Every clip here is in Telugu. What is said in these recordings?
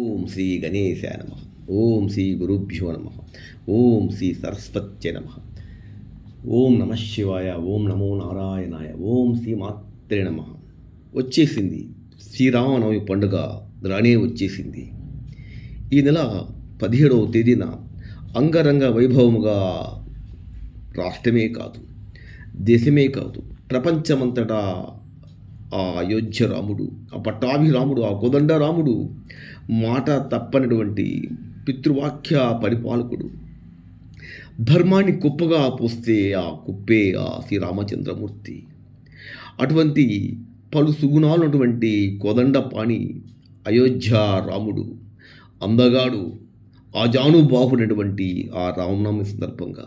ఓం శ్రీ గణేశాయ నమ. ఓం శ్రీ గురుభ్యో నమ. ఓం శ్రీ సరస్వత్య నమ. ఓం నమ శివాయ ఓం నమో నారాయణాయ ఓం శ్రీ మాత్రే నమ. వచ్చేసింది. శ్రీరామనవమి పండుగ రానే వచ్చేసింది. ఈ నెల పదిహేడవ తేదీన అంగరంగ వైభవముగా రాష్ట్రమే కాదు దేశమే కాదు ప్రపంచమంతటా ఆ అయోధ్య రాముడు ఆ పట్టాభిరాముడు ఆ కోదండ రాముడు మాట తప్పనటువంటి పితృవాక్య పరిపాలకుడు. ధర్మాన్ని కుప్పగా పోస్తే ఆ కుప్పే ఆ శ్రీరామచంద్రమూర్తి. అటువంటి పలు సుగుణాలు ఉన్నటువంటి కోదండపాణి అయోధ్య రాముడు అందగాడు అజానుబాహుడైనటువంటి ఆ రామనవమి సందర్భంగా.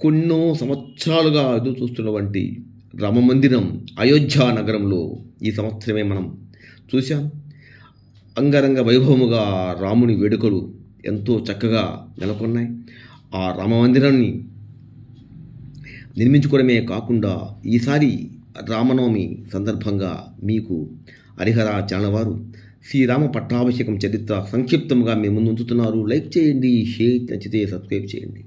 కొన్నో సంవత్సరాలుగా ఎదురు చూస్తున్నటువంటి రామమందిరం అయోధ్య నగరంలో ఈ సంవత్సరమే మనం చూశాం. అంగరంగ వైభవముగా రాముని వేడుకలు ఎంతో చక్కగా నెలకొన్నాయి. ఆ రామమందిరాన్ని నిర్మించుకోవడమే కాకుండా ఈసారి రామనవమి సందర్భంగా మీకు హరిహర ఛానల్ వారు శ్రీరామ పట్టాభిషేకం చరిత్ర సంక్షిప్తంగా మీ ముందు ఉంచుతున్నారు. లైక్ చేయండి షేర్ నచ్చితే సబ్స్క్రైబ్ చేయండి.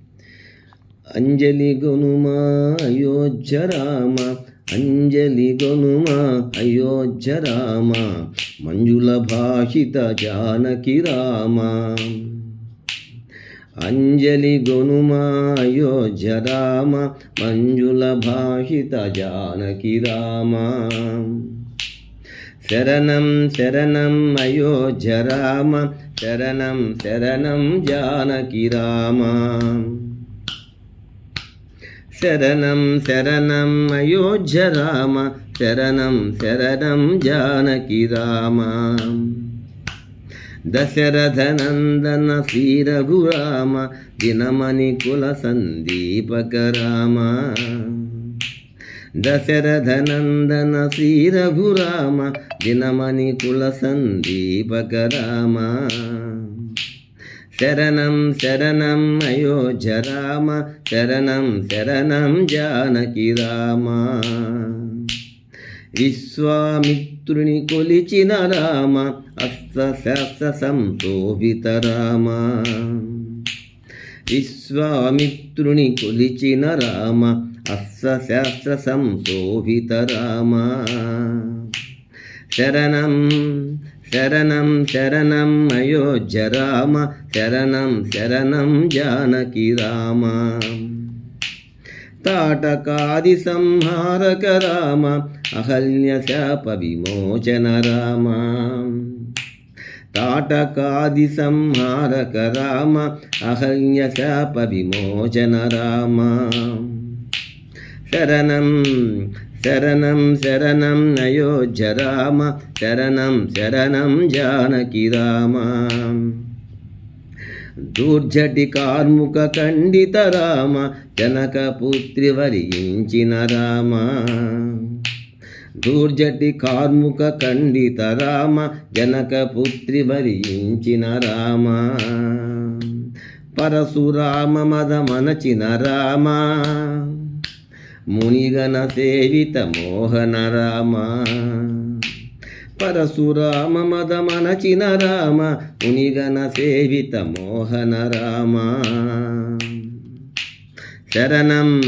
అంజలి గొనుమా అయోధ్య రామ. అంజలి గొనుమా అయోధ్య రామ. మంజుల భాషిత జానకి రామ. అంజలి గొనుమా అయోధ్య రామ. మంజుల భాషిత జానకి రామ. శరణం శరణం అయోధ్య రామ. శరణం శరణం జానకి రామ. శరణం శరణం అయోధ్య రామ శరణం శరణం జానకి రామ. దశరథనందన శ్రీ రఘురామ దినమణి కుల సందీపక రామ. దశరథనందన శ్రీ రఘురామ దినమణి కుల సందీపక రామ. శరణం శరణం అయోధ్య రామ శరణం శరణం జానకి రామ. విశ్వామిత్రుని కొలిచిన రామ అస్త్రశాస్త్ర సంశోభిత రామ. విశ్వామిత్రుని కొలిచిన రామ అస్త్రశాస్త్ర సంశోభిత రామ. శరణం శరణం శరణం అయోధ్య రామ శరణం శరణం జానకి రామ. తాటకాది సంహారక రామ అహల్య శాప విమోచన రామ. తాటకాది సంహారక రామ అహల్య శాప విమోచన రామ. శరణం శరణం శరణం అయోధ్య రామ శరణం శరణం జానకి రామ. దూర్జటి కార్ముక ఖండిత రామ జనకపుత్రి వరించిన రామ. దూర్జటి కార్ముక ఖండిత రామ జనకపుత్రి వరించిన రామ. పరశురామ మదమనచిన రామ. మునిగణ సేవిత మోహన రామ పరశురామ మదమనచిన రామ మునిగణ సేవిత మోహన రామ శరణం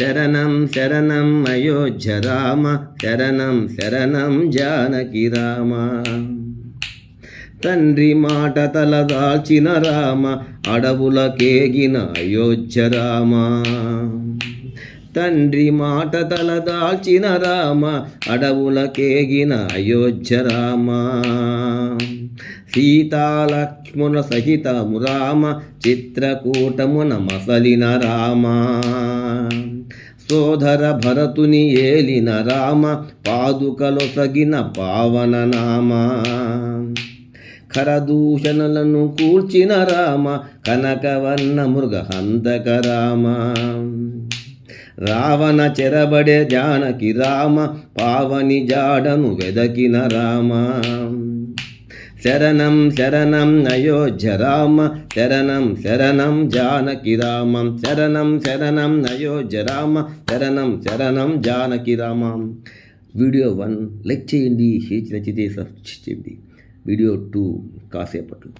శరణం శరణం అయోధ్య రామ శరణం శరణం జానకి రామ. తండ్రి మాట తలదాల్చిన రామ అడవులకేగిన అయోధ్య రామ. తండ్రి మాట తలదాల్చిన రామ అడవులకేగిన అయోధ్య రామ. సీతాలక్ష్మణ సహితము రామ చిత్రకూటమున మసలిన రామ. సోదర భరతుని ఏలిన రామ పాదుకలొసగిన పావన నామ. ఖరదూషణలను కూర్చిన రామ కనకవర్ణ మృగహంతక రామ. రావణ చెరబడే జానకి రామ పావని జాడను వెదకిన రామ. శరణం శరణం అయోధ్య రామ శరణం శరణం జానకి రామం. శరణం శరణం అయోధ్య రామ శరణం శరణం జానకి రామం. వీడియో వన్ లైక్ చేయండి షేర్ నచ్చితే సబ్స్క్రైబ్ చేయండి. వీడియో టూ కాసేపట్లో.